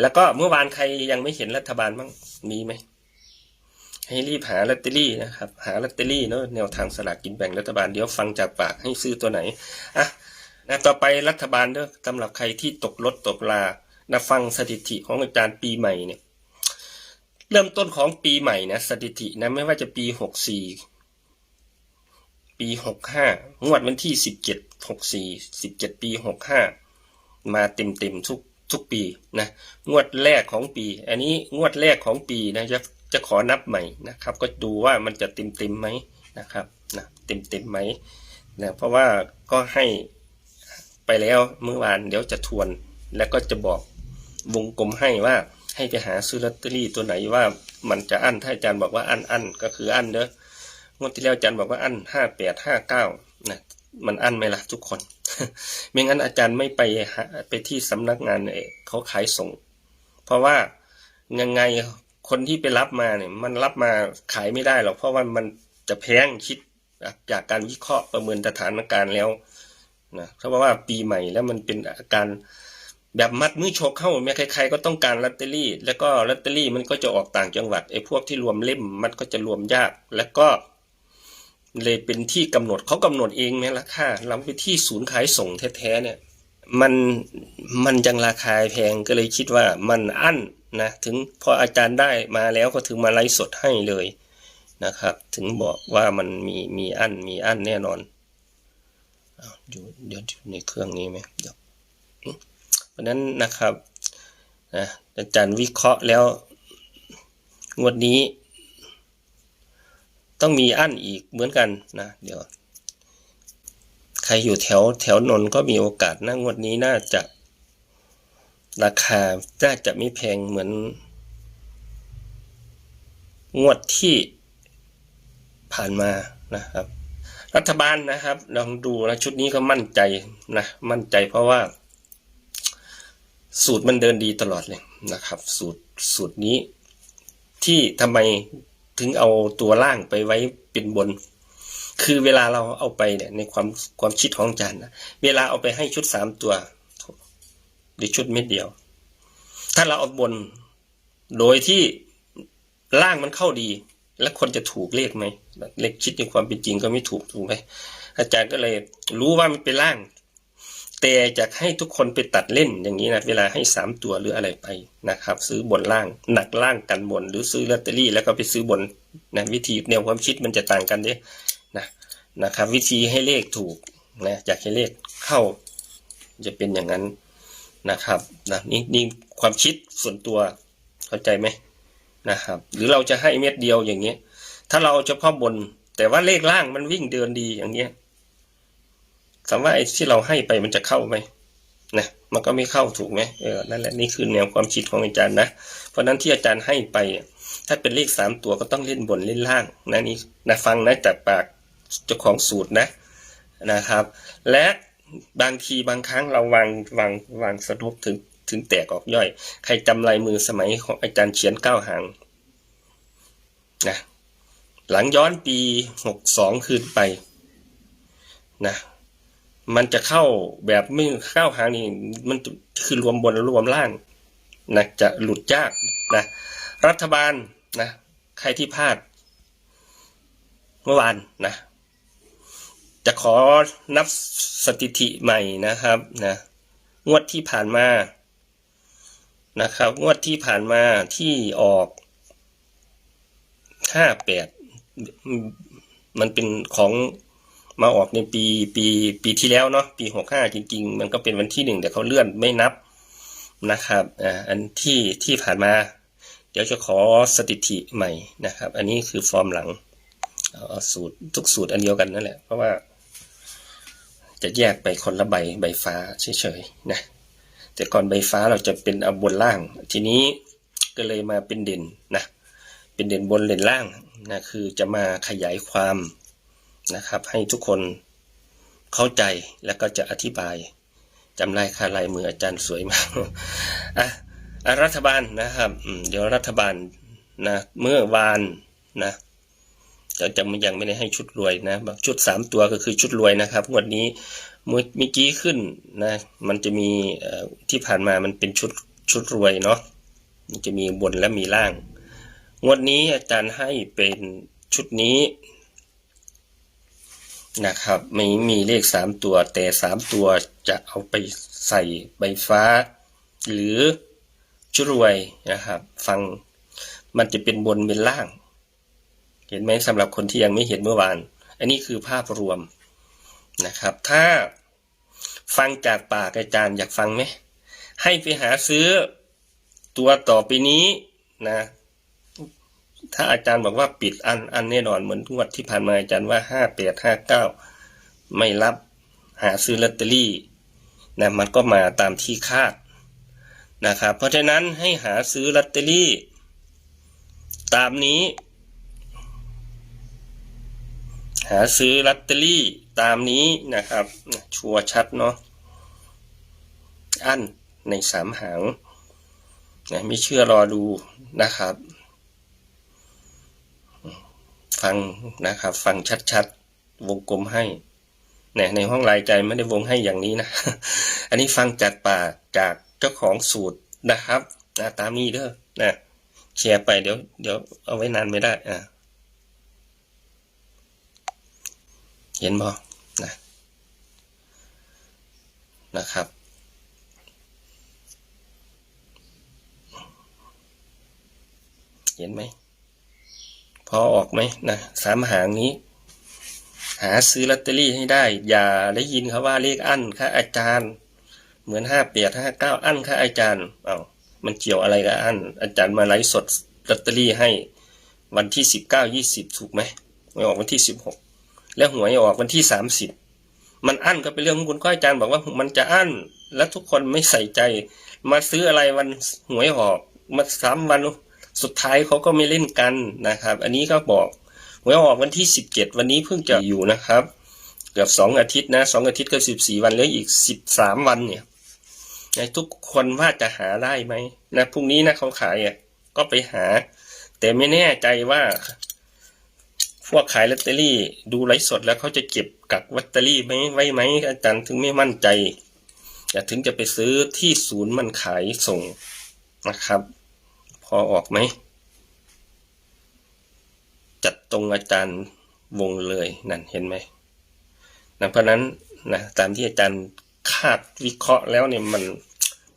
แล้วก็เมื่อวานใครยังไม่เห็นรัฐบาลบ้างมีไหมให้รีบหาลอตเตอรี่นะครับ หาลอตเตอรี่เนาะแนวทางสลากกินแบ่งรัฐบาลเดี๋ยวฟังจากปากให้ซื้อตัวไหนอะนะต่อไปรัฐบาลเด้อสำหรับใครที่ตกรถตกลานะฟังสถิติของอาจารย์ปีใหม่เนี่ย เริ่มต้นของปีใหม่นะสถิตินะไม่ว่าจะปีหกสี่ปีหกห้างวดวันที่สิบเจ็ดหกสี่สิบเจ็ดปีหกห้ามาเต็มเต็มทุก ทุกปีนะงวดแรกของปี อันนี้งวดแรกของปีนะจะจะขอนับใหม่นะครับ ก็ดูว่ามันจะเต็มเต็มไหมนะครับนะเต็มเต็มไหมนะเพราะว่าก็ให้ไปแล้วเมื่อวานเดี๋ยวจะทวน แล้วก็จะบอกวงกลมให้ว่าให้ไปหาซื้อลอตเตอรี่ตัวไหนว่ามันจะอั้นถ้าอาจารย์บอกว่าอั้นอั้นก็คืออั้นเด้องวดที่แล้วอาจารย์บอกว่าอั้นห้าแปดห้าเก้านะมันอั้นไหมล่ะทุกคน ไม่งั้นอาจารย์ไม่ไปไปที่สำนักงานเอ่อเขาขายส่ง เพราะว่ายังไงคนที่ไปรับมาเนี่ย มันรับมาขายไม่ได้หรอกเพราะว่ามันจะแพงคิดจากการวิเคราะห์ประเมินสถานการณ์แล้วนะเพราะว่าปีใหม่แล้วมันเป็นอาการแบบมัดมือชกเข้าแม้ใครๆก็ต้องการลอตเตอรี่ แล้วก็ลอตเตอรี่มันก็จะออกต่างจังหวัดไอ้พวกที่รวมเล่มมันก็จะรวมยากแล้วก็ เลยเป็นที่กำหนดเขากำหนดเองไหมราคาเราไปที่ศูนย์ขายส่งแท้ๆเนี่ยมันมันยังราคาแพงก็เลยคิดว่ามันอั้นนะถึงพออาจารย์ได้มาแล้วก็ถึงมาไลฟ์สดให้เลยนะครับ ถึงบอกว่ามันมีมีอั้นมีอั้นแน่นอนอ้าอยู่เดี๋ยวอยู่ในเครื่องนี้ไหมเดี๋ยวเพราะฉะนั้นนะครับนะอาจารย์วิเคราะห์แล้วงวดนี้ ต้องมีอั้นอีกเหมือนกันนะเดี๋ยว ใครอยู่แถวแถวนนก็มีโอกาสนะงวดนี้น่าจะ ราคาน่าจะไม่แพงเหมือน งวดที่ผ่านมานะครับ รัฐบาลนะครับลองดูนะชุดนี้ก็มั่นใจนะมั่นใจเพราะว่า สูตรมันเดินดีตลอดเลยนะครับ สูตรสูตรนี้ที่ทำไม ถึงเอาตัวล่างไปไว้เป็นบน คือเวลาเราเอาไปเนี่ยในความความคิดของอาจารย์นะเวลาเอาไปให้ชุดสามตัวหรือชุดเม็ดเดียว ถ้าเราเอาบน โดยที่ล่างมันเข้าดี แล้วคนจะถูกเลขไหมเลขคิดในความเป็นจริงก็ไม่ถูกถูกไหมอาจารย์ก็เลยรู้ว่ามันเป็นล่าง แต่จะให้ทุกคนไปตัดเล่นอย่างนี้นะเวลาให้สามตัวหรืออะไรไปนะครับ ซื้อบนล่างหนักล่างกันบน หรือซื้อลอตเตอรี่แล้วก็ไปซื้อบนนะวิธีแนวความคิดมันจะต่างกันเด้นะนะครับ วิธีให้เลขถูกนะอยากให้เลขเข้าจะเป็นอย่างนั้นนะครับนะนี่นี่ความคิดส่วนตัวเข้าใจไหมนะครับ หรือเราจะให้เม็ดเดียวอย่างเงี้ยถ้าเราเอาเฉพาะบน แต่ว่าเลขล่างมันวิ่งเดินดีอย่างเงี้ย คำว่าไอ้ที่เราให้ไปมันจะเข้าไหมนะมันก็ไม่เข้าถูกไหมเออนั่นแหละนี่คือแนวความคิดของอาจารย์นะเพราะนั้นที่อาจารย์ให้ไป ถ้าเป็นเลขสามตัวก็ต้องเล่นบนเล่นล่างนะนี่นะฟังนะจากปากเจ้าของสูตรนะนะครับ และบางทีบางครั้งเราวางวางวางสรุปถึงถึงแตกออกย่อย ใครจำลายมือสมัยของอาจารย์เขียนเก้าหางนะหลังย้อนปีหกสองคืนไปนะ มันจะเข้าแบบไม่เข้าหางนี่มันคือรวมบนรวมล่างนะจะหลุดยากนะรัฐบาลนะใครที่พลาด เมื่อวานนะ จะขอนับสถิติใหม่นะครับนะงวดที่ผ่านมานะครับ งวดที่ผ่านมาที่ออกห้าแปดมันเป็นของ มาออกในปีปีปีที่แล้วเนาะปีหกห้าจริง ๆ มันก็เป็นวันที่หนึ่งแต่เขาเลื่อนไม่นับนะครับอ่าอันที่ที่ผ่านมา เดี๋ยวจะขอสถิติใหม่นะครับ อันนี้คือฟอร์มหลังเอาสูตรทุกสูตรอันเดียวกันนั่นแหละ เพราะว่า จะแยกไปคนละใบใบฟ้าเฉยๆนะแต่ก่อนใบฟ้าเราจะเป็นเอาบนล่าง ทีนี้ก็เลยมาเป็นเด่นนะเป็นเด่นบนเด่นล่างนะคือจะมาขยายความ นะครับ ให้ทุกคนเข้าใจแล้วก็จะอธิบายจำลายคาลายมืออาจารย์สวยมากอะอะรัฐบาลนะครับเดี๋ยวรัฐบาลนะเมื่อวานนะจะจะมันยังไม่ได้ให้ชุดรวยนะบางชุดสามตัวก็คือชุดรวยนะครับงวดนี้เมื่อมื่อกี้ขึ้นนะมันจะมีที่ผ่านมามันเป็นชุดชุดรวยเนาะมันจะมีบนและมีล่าง งวดนี้อาจารย์ให้เป็นชุดนี้ นะครับไม่มีเลขสามตัว แต่สามตัวจะเอาไปใส่ใบฟ้า หรือชุดรวยนะครับ ฟังมันจะเป็นบนเป็นล่าง เห็นไหมสำหรับคนที่ยังไม่เห็นเมื่อวาน อันนี้คือภาพรวมนะครับ ถ้าฟังจากปากอาจารย์อยากฟังไหมให้ไปหาซื้อตัวต่อไปนี้นะ ถ้าอาจารย์บอกว่าปิดอันอันแน่นอนเหมือนงวดที่ผ่านมาอาจารย์ว่าห้าแปดห้าเก้าไม่รับหาซื้อลอตเตอรี่นะมันก็มาตามที่คาดนะครับเพราะฉะนั้นให้หาซื้อลอตเตอรี่ ตามนี้ หาซื้อลอตเตอรี่ตามนี้นะครับ ชัวร์ชัดเนาะอันในสามหางนะไม่เชื่อรอดูนะครับ ฟังนะครับ ฟังชัดๆ วงกลมให้เนี่ยในห้องรายใจไม่ได้วงให้อย่างนี้นะ อันนี้ฟังจากปากจากเจ้าของสูตรนะครับนะตามนี้เด้อนะแชร์ไปเดี๋ยวเดี๋ยวเอาไว้นานไม่ได้อ่าเห็นบ่นะนะครับ เห็นไหม พอออกไหมนะสามหางนี้ หาซื้อลอตเตอรี่ให้ได้ อย่าได้ยินเขาว่าเลขอั้นค่าอาจารย์ เหมือนห้าเปียห้าเก้าอั้นค่าอาจารย์เอา้ามันเกี่ยวอะไรกับอั้นอาจารย์มาไลฟ์สดลอตเตอรี่ให้วันที่สิบเก้ายี่สิบถูกไหมไม่ออกวันที่สิบหกแล้วหวยออกวันที่สามสิบมันอั้นก็เป็นเรื่องของคุณก็อาจารย์บอกว่ามันจะอั้น แล้วทุกคนไม่ใส่ใจ มาซื้ออะไรวันหวยออกมาสามวัน สุดท้ายเขาก็ไม่เล่นกันนะครับ อันนี้ก็บอกหวยออกวันที่สิบเจ็ดวันนี้เพิ่งจะอยู่นะครับ เกือบสองอาทิตย์นะสองอาทิตย์ก็สิบสี่วันเหลืออีกสิบสามวันเนี่ยนะทุกคนว่าจะหาได้ไหมนะพรุ่งนี้นะเขาขายอะก็ไปหา แต่ไม่แน่ใจว่า พวกขายลอตเตอรี่ดูไลฟ์สดแล้วเขาจะเก็บกักลอตเตอรี่ไหมไว้ไหมอาจารย์ถึงไม่มั่นใจจะถึงจะไปซื้อที่ศูนย์มันขายส่งนะครับ พอออกไหม จัดตรงอาจารย์วงเลยนั่นเห็นไหมนะเพราะนั้นนะตามที่อาจารย์คาดวิเคราะห์แล้วเนี่ยมัน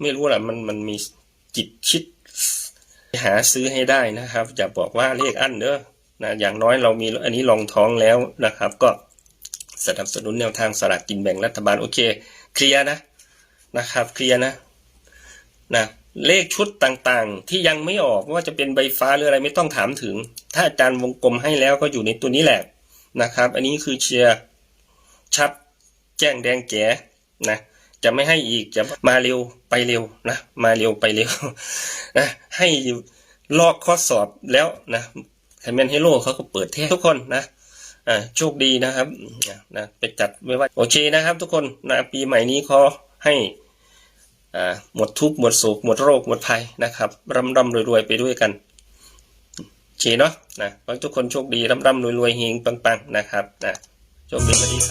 ไม่รู้แหละมันมันมีจิตคิดหาซื้อให้ได้นะครับ อย่าบอกว่าเลขอั้นเด้อนะอย่างน้อยเรามีอันนี้ลองท้องแล้วนะครับ ก็สนับสนุนแนวทางสลากกินแบ่งรัฐบาลโอเค เคลียร์นะนะครับ เคลียร์นะนะ เลขชุดต่างๆ ที่ยังไม่ออกว่าจะเป็นใบฟ้าหรืออะไรไม่ต้องถามถึง ถ้าอาจารย์วงกลมให้แล้วก็อยู่ในตัวนี้แหละนะครับ อันนี้คือเชียร์ชัดแจ้งแดงแก๋นะจะไม่ให้อีกจะมาเร็วไปเร็วนะมาเร็วไปเร็วนะให้ลอกข้อสอบแล้วนะไฮแมนเฮโร่เขาก็เปิดเทสทุกคนนะอ่าโชคดีนะครับนะไปจัดไว้ว่าโอเคนะครับทุกคนนะปีใหม่นี้ขอให้ หมดทุกข์หมดโศกหมดโรคหมดภัยนะครับร่ำร่ำรวยรวยไปด้วยกันเชเนาะนะทุกคนโชคดีร่ำร่ำรวยรวยเฮงปังๆนะครับนะโชคดีสวัสดีครับ